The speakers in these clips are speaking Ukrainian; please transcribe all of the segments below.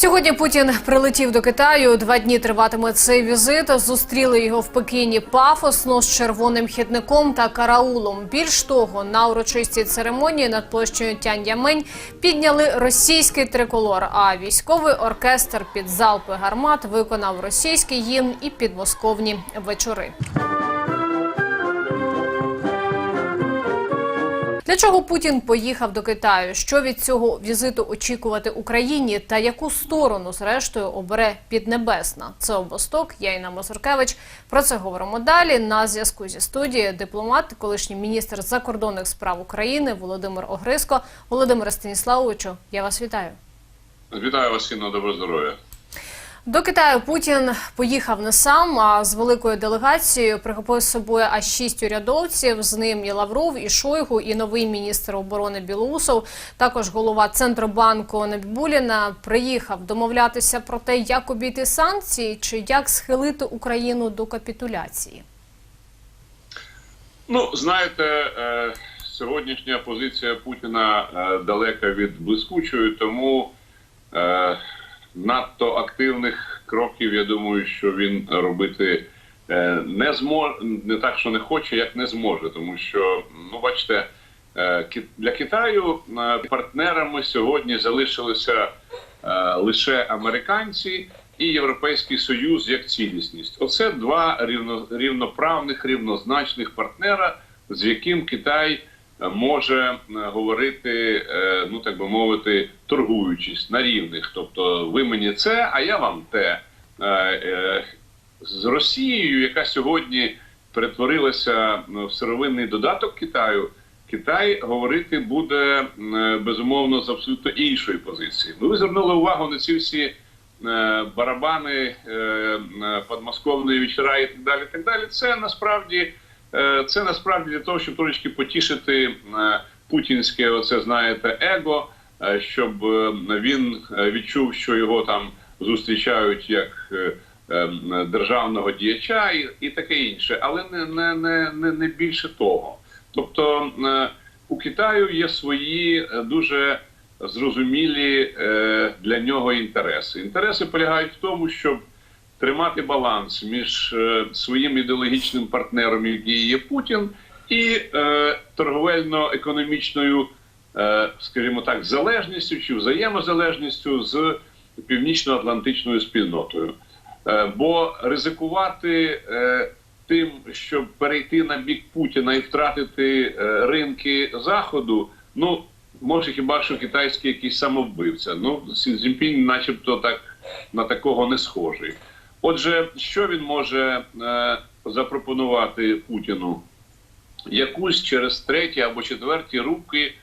Сьогодні Путін прилетів до Китаю. Два дні триватиме цей візит. Зустріли його в Пекіні пафосно з червоним хідником та караулом. Більш того, на урочистій церемонії над площею Тяньямень підняли російський триколор. А військовий оркестр під залпи гармат виконав російський гімн і підмосковні вечори. Для чого Путін поїхав до Китаю? Що від цього візиту очікувати Україні? Та яку сторону, зрештою, обере Піднебесна? Це обосток. Я Інна Мазуркевич. Про це говоримо далі. На зв'язку зі студією дипломат, колишній міністр закордонних справ України Володимир Огриско. Володимире Станіславовичу, я вас вітаю. Вітаю вас, Інна, добро здоров'я. До Китаю Путін поїхав не сам, а з великою делегацією прихопив з собою аж шість урядовців. З ним і Лавров, і Шойгу, і новий міністр оборони Білоусов. Також голова Центробанку Набібуліна приїхав домовлятися про те, як обійти санкції чи як схилити Україну до капітуляції. Ну, знаєте, е, сьогоднішня позиція Путіна е, далека від блискучої, тому е, надто активних кроків, я думаю, що він робити е, не зможе, не так, що не хоче, як не зможе. Тому що, ну, бачите, е, для Китаю е, партнерами сьогодні залишилися лише американці і Європейський Союз як цілісність. Оце два рівно, рівноправних, рівнозначних партнера, з яким Китай може е, говорити, е, ну так би мовити, торгуючись на рівних. Тобто, ви мені це, а я вам те. Е, З Росією, яка сьогодні перетворилася в сировинний додаток Китаю. Китай говорити буде безумовно з абсолютно іншої позиції. Ну, ви звернули увагу на ці всі барабани, е, вечора і так далі. Так далі. Це насправді це насправді для того, щоб трошки потішити е, путінське, оце знаєте, его, е, щоб е, він е, відчув, що його там зустрічають як. е, е, Державного діяча і, таке інше, але не, не, не, не, більше того. Тобто е, у Китаю є свої е, дуже зрозумілі е, для нього інтереси. Інтереси полягають в тому, щоб тримати баланс між е, своїм ідеологічним партнером, який є Путін, і е, торговельно-економічною, е, скажімо так, залежністю чи взаємозалежністю з північно-атлантичною спільнотою. Е, бо ризикувати е, тим, щоб перейти на бік Путіна і втратити е, ринки Заходу, ну може хіба що китайський якийсь самовбивця. Ну Сі начебто так на такого не схожий. Отже, що він може е, запропонувати Путіну? Якусь через треті або четверті руки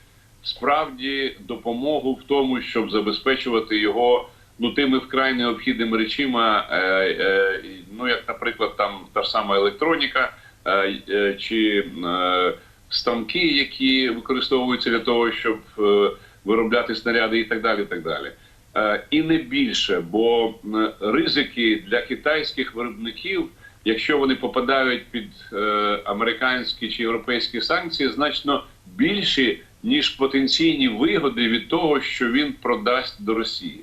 справді допомогу в тому, щоб забезпечувати його ну тими вкрай необхідними речима, е, е, ну як, наприклад, там та ж сама електроніка е, е, чи е, станки, які використовуються для того, щоб е, виробляти снаряди, і так далі. І так далі. Е, і не більше, бо ризики для китайських виробників, якщо вони попадають під е, американські чи європейські санкції, значно більші ніж потенційні вигоди від того, що він продасть до Росії.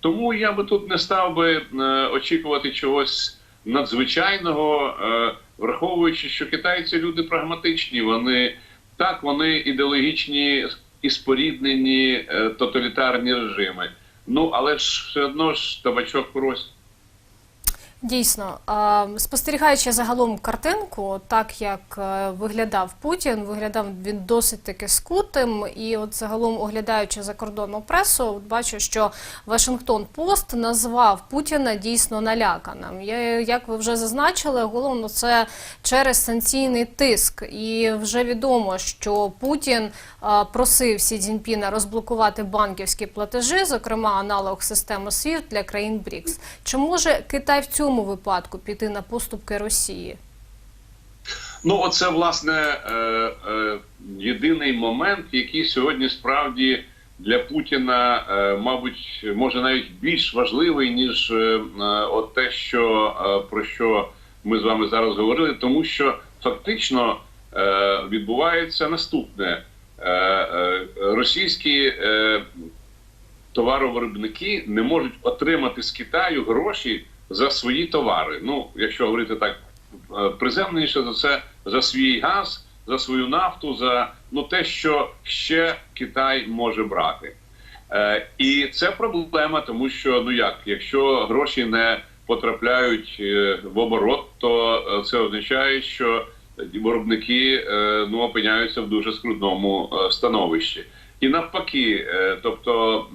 Тому я би тут не став би е, очікувати чогось надзвичайного, враховуючи, що китайці люди прагматичні. Вони так, вони ідеологічні і споріднені тоталітарні режими. Ну але ж все одно ж табачок просить. Дійсно, спостерігаючи загалом картинку, так як е, виглядав Путін, виглядав він досить таки скутим. І от загалом оглядаючи закордонну пресу, бачу, що Вашингтон Пост назвав Путіна дійсно наляканим. Як ви вже зазначили, головно це через санкційний тиск. І вже відомо, що Путін просив Сі Цзіньпіна розблокувати банківські платежі, зокрема аналог системи SWIFT для країн БРІКС. Чи може Китай в цьому випадку піти на поступки Росії? Ну, оце власне е, е, єдиний момент, який сьогодні справді для Путіна, е, мабуть, може навіть більш важливий, ніж е, е, от те, що е, про що ми з вами зараз говорили, тому що фактично е, відбувається наступне: Е, е, російські е, товаровиробники не можуть отримати з Китаю гроші за свої товари. Ну, якщо говорити так е, приземленіше, за це за свій газ, за свою нафту, за ну те, що ще Китай може брати. Е, і це проблема, тому що ну як, якщо гроші не потрапляють е, в оборот, то е, це означає, що виробники ну опиняються в дуже скрутному становищі. І навпаки, тобто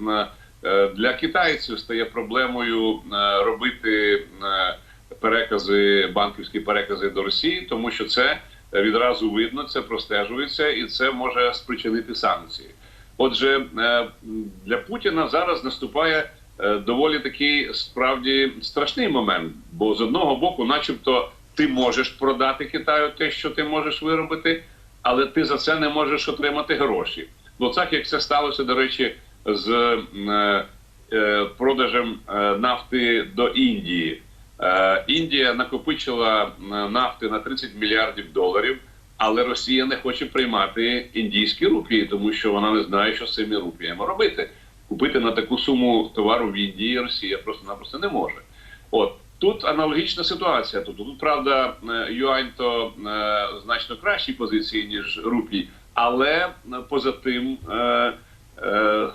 для китайців стає проблемою е, робити е, перекази, банківські перекази до Росії, тому що це відразу видно, це простежується, і це може спричинити санкції. Отже, е, для Путіна зараз наступає е, доволі такий справді страшний момент, бо з одного боку, начебто, ти можеш продати Китаю те, що ти можеш виробити, але ти за це не можеш отримати гроші. Ну так як це сталося, до речі, з е, е, продажем е, нафти до Індії. Індія накопичила нафти на 30 мільярдів доларів. Але Росія не хоче приймати індійські рупії, тому що вона не знає, що з цими рупіями робити. Купити на таку суму товару в Індії Росія просто-напросто не може. От тут аналогічна ситуація. Тобто тут правда юань то е, значно кращій позиції ніж рупій, але поза тим е, е,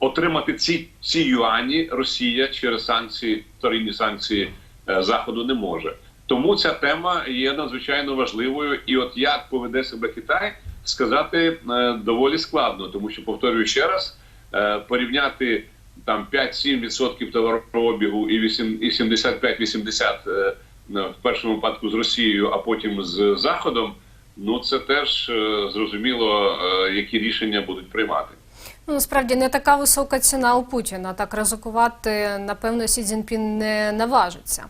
отримати ці, ці юані Росія через санкції, вторинні санкції е, заходу не може. Тому ця тема є надзвичайно важливою, і от як поведе себе Китай, сказати е, доволі складно, тому що повторюю ще раз, е, порівняти там 5-7% товарообігу і 8 і 75-80% е, в першому випадку з Росією, а потім з Заходом. Ну це теж зрозуміло, які рішення будуть приймати. Ну, насправді не така висока ціна у Путіна. Так ризикувати, напевно, Сі Цзіньпін не наважиться.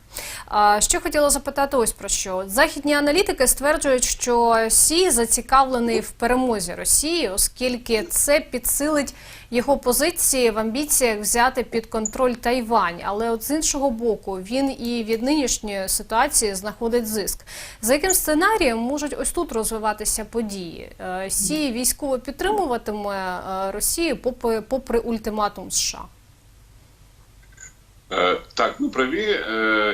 А що хотіла запитати, ось про що західні аналітики стверджують, що Сі зацікавлений в перемозі Росії, оскільки це підсилить його позиції в амбіціях взяти під контроль Тайвань. Але от з іншого боку, він і від нинішньої ситуації знаходить зиск. За яким сценарієм можуть ось тут розвиватися події? Е, Сі військово підтримуватиме е, Росію попри, попри ультиматум США. Е, Так, ви праві,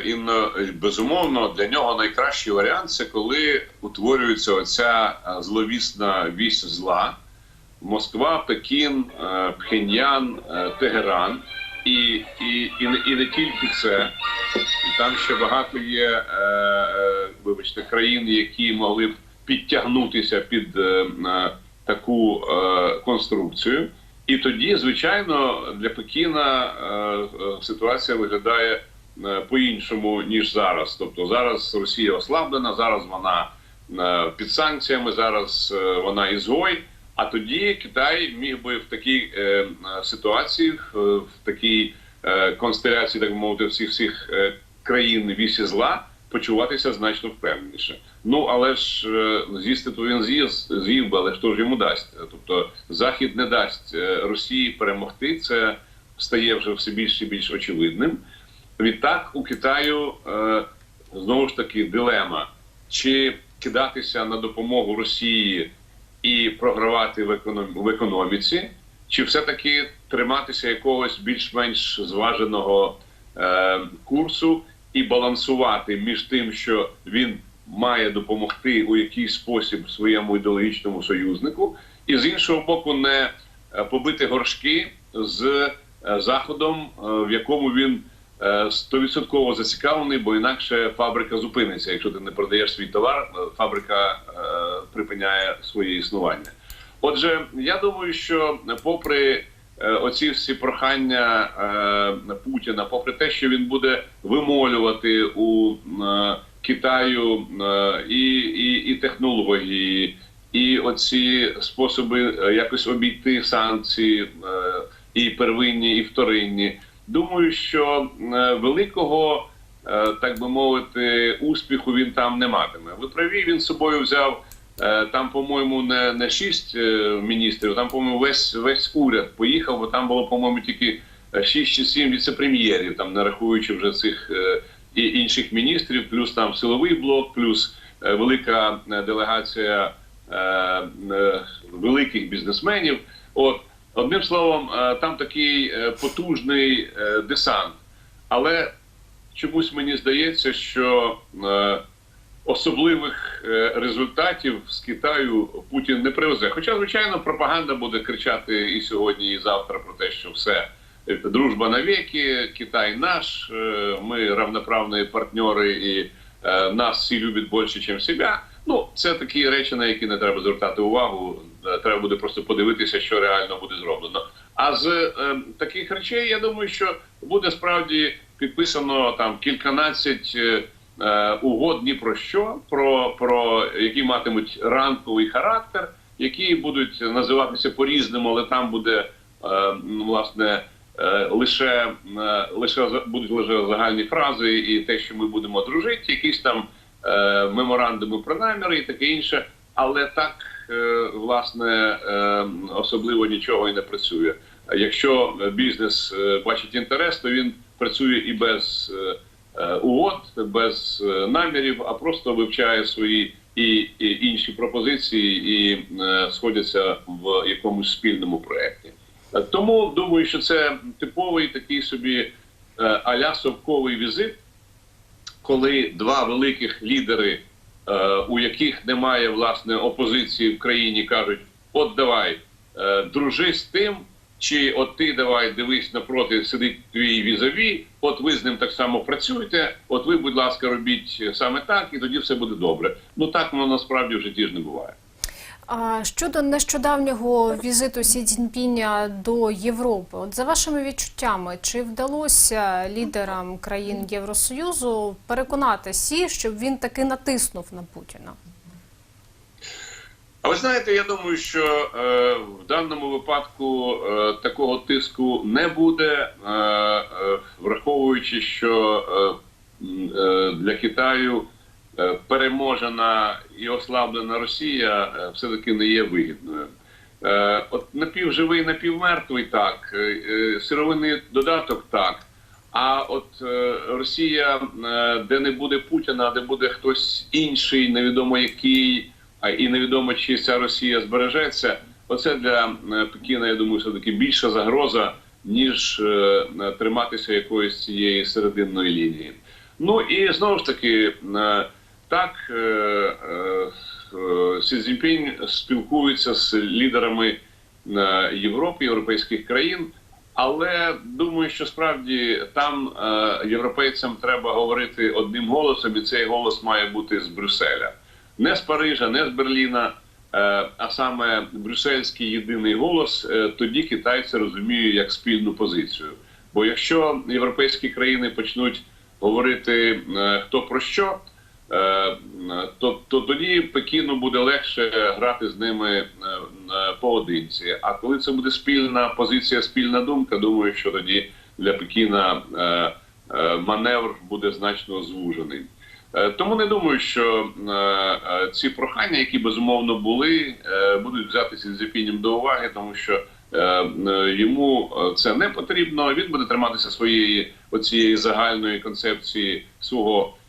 Інно, безумовно, для нього найкращий варіант це коли утворюється оця зловісна вісь зла. Москва, Пекін, е, Пхеньян, е, Тегеран, і, і, і, не- і не тільки це. Там ще багато є, е, вибачте, країн, які могли б підтягнутися під таку конструкцію. І тоді, звичайно, для Пекіна ситуація виглядає по-іншому ніж зараз. Тобто зараз Росія ослаблена, зараз вона під санкціями, зараз вона ізгой. А тоді Китай міг би в такій е, е, ситуації, в, такій е, констеляції, так мовити, всіх всіх е, країн вісі зла почуватися значно впевненіше. Ну але ж е, з'їсти то він з'їв, з'їв би, але хто ж йому дасть? Тобто Захід не дасть е, Росії перемогти. Це стає вже все більш і більш очевидним. Відтак у Китаю е, знову ж таки дилема: чи кидатися на допомогу Росії і програвати в, економ... в економіці, чи все-таки триматися якогось більш-менш зваженого е, курсу і балансувати між тим, що він має допомогти у якийсь спосіб своєму ідеологічному союзнику, і з іншого боку, не е, побити горшки з е, заходом, е, в якому він стовідсотково зацікавлений, бо інакше фабрика зупиниться. Якщо ти не продаєш свій товар, е, фабрика е, припиняє своє існування. Отже, я думаю, що попри е, оці всі прохання е, Путіна, попри те, що він буде вимолювати у е, Китаю е, і, і, і технології, і оці способи е, якось обійти санкції, е, і первинні, і вторинні. Думаю, що е, великого, е, так би мовити, успіху він там не матиме. Ви праві, він з собою взяв. Е, Там, по-моєму, не, не шість міністрів, там, по-моєму, весь весь уряд поїхав, бо там було, по-моєму, тільки шість чи сім віцепрем'єрів, там не рахуючи вже цих і інших міністрів, плюс там силовий блок, плюс велика делегація великих бізнесменів. От Одним словом, е, там такий е, потужний е, десант. Але чомусь мені здається, що особливих результатів з Китаю Путін не привезе. Хоча, звичайно, пропаганда буде кричати і сьогодні, і завтра про те, що все дружба навіки, Китай наш, ми равноправні партнери і нас всі люблять більше, ніж себе. Ну, це такі речі, на які не треба звертати увагу. Е, Треба буде просто подивитися, що реально буде зроблено. А з е, таких речей я думаю, що буде справді підписано там кільканадцять е, е, угод ні про що, про, про які матимуть ранковий характер, які будуть називатися по-різному, але там буде е, власне. е, Лише лише будуть лише загальні фрази, і те, що ми будемо дружити, якісь там е, меморандуми про наміри і таке інше, але так е, власне е, особливо нічого і не працює. Якщо бізнес бачить інтерес, то він працює і без угод, без намірів, а просто вивчає свої і, і інші пропозиції і сходяться в якомусь спільному проєкті. Тому думаю, що це типовий такий собі аля совковий візит, коли два великих лідери, е, у яких немає власне опозиції в країні, кажуть: от давай, е, дружи з тим, чи от ти давай дивись напроти, сидить твій візаві, от ви з ним так само працюєте, от ви, будь ласка, робіть саме так, і тоді все буде добре. Ну так воно насправді в житті ж не буває. А щодо нещодавнього візиту Сі Цзіньпіня до Європи, от за вашими відчуттями, чи вдалося лідерам країн Євросоюзу переконати Сі, щоб він таки натиснув на Путіна? А ви знаєте, я думаю, що е, в даному випадку е, такого тиску не буде, е, е, враховуючи, що е, е, для Китаю переможена і ослаблена Росія е, все-таки не є вигідною. Е, от напівживий, напівмертвий так, е, е, сировинний додаток так. А от е, Росія, е, де не буде Путіна, де буде хтось інший, невідомо який, і невідомо, чи ця Росія збережеться. Оце для е, Пекіна, я думаю, все таки більша загроза, ніж е, е, триматися якоїсь цієї серединної лінії. Ну і знову ж таки, е, так е, е, Сі Цзіньпінь спілкується з лідерами е, Європи, європейських країн. Але думаю, що справді там європейцям треба говорити одним голосом, і цей голос має бути з Брюсселя, не з Парижа, не з Берліна, а саме брюссельський єдиний голос. Тоді китайці розуміють як спільну позицію. Бо якщо європейські країни почнуть говорити хто про що, то, то тоді Пекіну буде легше грати з ними е, е, поодинці. А коли це буде спільна позиція, спільна думка, думаю, що тоді для Пекіна е, е, маневр буде значно звужений. Е, Тому не думаю, що е, е, ці прохання, які безумовно були, е, будуть взятися з Зіпінням до уваги, тому що е, е, йому е, це не потрібно. Він буде триматися своєї оцієї загальної концепції свого е,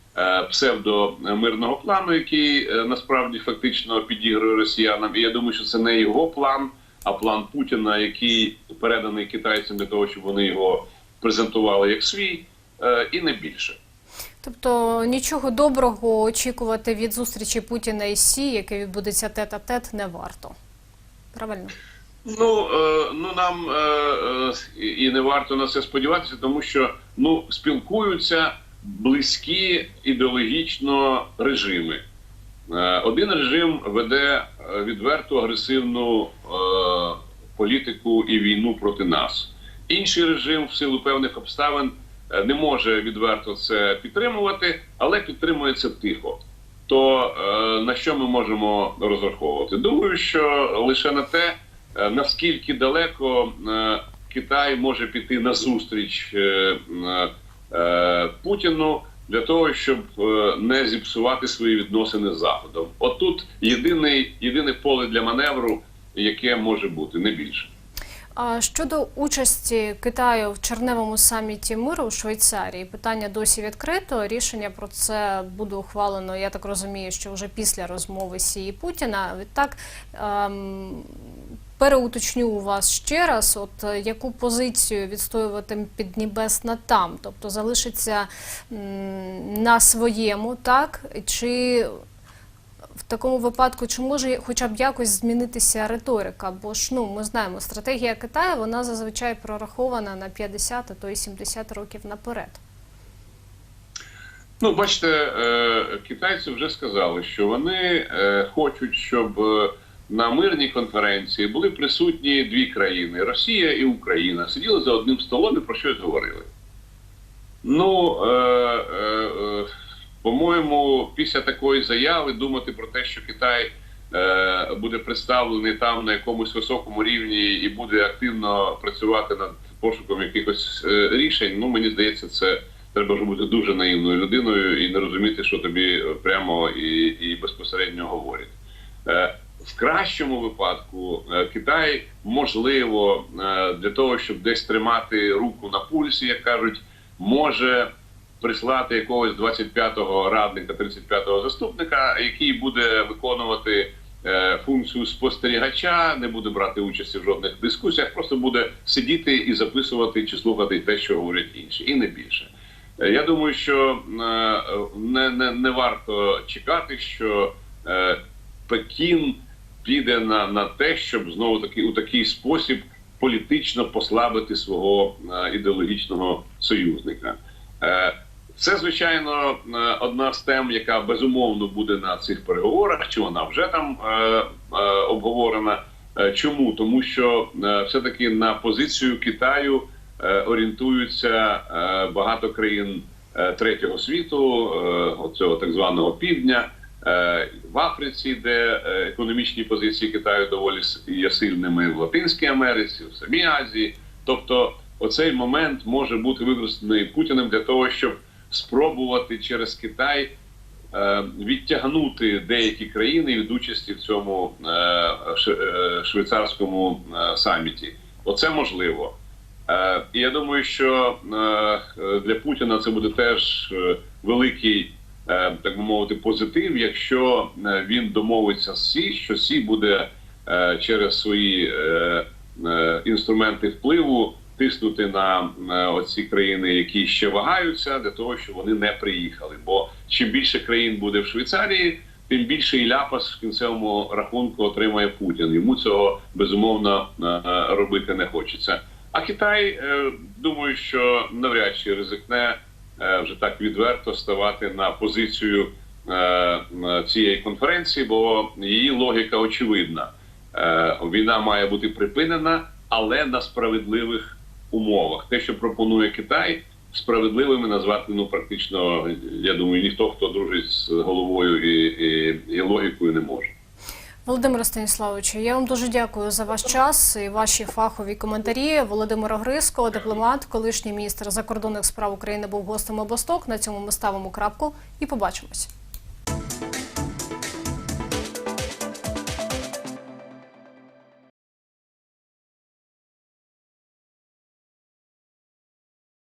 псевдомирного плану, який е, насправді фактично підігрує росіянам. І я думаю, що це не його план, а план Путіна, який переданий китайцям для того, щоб вони його презентували як свій, е, і не більше. Тобто нічого доброго очікувати від зустрічі Путіна і Сі, яке відбудеться тет-а-тет, не варто. Правильно? Ну, е, ну нам е, е, і не варто на це сподіватися, тому що ну спілкуються близькі ідеологічно режими. Е, один режим веде е, відверту агресивну е, політику і війну проти нас. Інший режим, в силу певних обставин, не може відверто це підтримувати, але підтримує це тихо. То на що ми можемо розраховувати? Думаю, що лише на те, наскільки далеко Китай може піти на е, Путіну для того, щоб е, не зіпсувати свої відносини з Заходом. Отут єдиний, єдине поле для маневру, яке може бути, не більше. Щодо участі Китаю в черневому саміті миру у Швейцарії, питання досі відкрито. Рішення про це буде ухвалено. Я так розумію, що вже після розмови Сі і Путіна. Відтак ем, переуточню у вас ще раз, от е, яку позицію відстоюватиме Піднебесна там, тобто залишиться на своєму, так чи в такому випадку, чи може хоча б якось змінитися риторика? Бо ж ну ми знаємо, стратегія Китаю вона зазвичай прорахована на 50, а то й 70 років наперед. Ну, бачите, е, китайці вже сказали, що вони е, хочуть, щоб на мирній конференції були присутні дві країни Росія і Україна. Сиділи за одним столом і про щось говорили. Ну, е, е, е, по-моєму, після такої заяви думати про те, що Китай е, буде представлений там на якомусь високому рівні і буде активно працювати над пошуком якихось е, рішень, ну мені здається, це треба вже бути дуже наївною людиною і не розуміти, що тобі прямо і, і безпосередньо говорять. Е, В кращому випадку е, Китай можливо е, для того, щоб десь тримати руку на пульсі, як кажуть, може прислати якогось 25-го радника, 35-го заступника, який буде виконувати е, функцію спостерігача, не буде брати участі в жодних дискусіях, просто буде сидіти і записувати чи слухати те, що говорять інші, і не більше. Я думаю, що не, не, не варто чекати, що Пекін піде на, на те, щоб знову таки у такий спосіб політично послабити свого е, ідеологічного союзника. Е, Це, звичайно, е, одна з тем, яка безумовно буде на цих переговорах, чи вона вже там обговорена. Чому? Тому що е, все-таки на позицію Китаю орієнтуються багато країн третього світу, оцього так званого півдня. Е, В Африці, де е, економічні позиції Китаю доволі є сильними, в Латинській Америці, в самій Азії. Тобто, оцей момент може бути використаний Путіним для того, щоб спробувати через Китай е, відтягнути деякі країни від участі в цьому швейцарському саміті. Оце можливо. І я думаю, що для Путіна це буде теж великий, так би мовити, позитив, якщо е, він домовиться з Сі, що Сі буде е, через свої е, е, інструменти впливу тиснути на е, оці країни, які ще вагаються, для того, щоб вони не приїхали. Бо чим більше країн буде в Швейцарії, тим більше і ляпас в кінцевому рахунку отримає Путін. Йому цього безумовно е, е, робити не хочеться. А Китай, е, думаю, що навряд чи ризикне е, вже так відверто ставати на позицію е, е, цієї конференції, бо її логіка очевидна. Е, Війна має бути припинена, але на справедливих умовах. Те, що пропонує Китай, справедливими назвати ну практично, я думаю, ніхто хто дружить з головою і, і, і логікою не може. Володимире Станіславовичу, я вам дуже дякую за ваш час і ваші фахові коментарі. Володимир Огриско, дипломат, колишній міністр закордонних справ України, був гостем обосток. На цьому ми ставимо крапку і побачимось.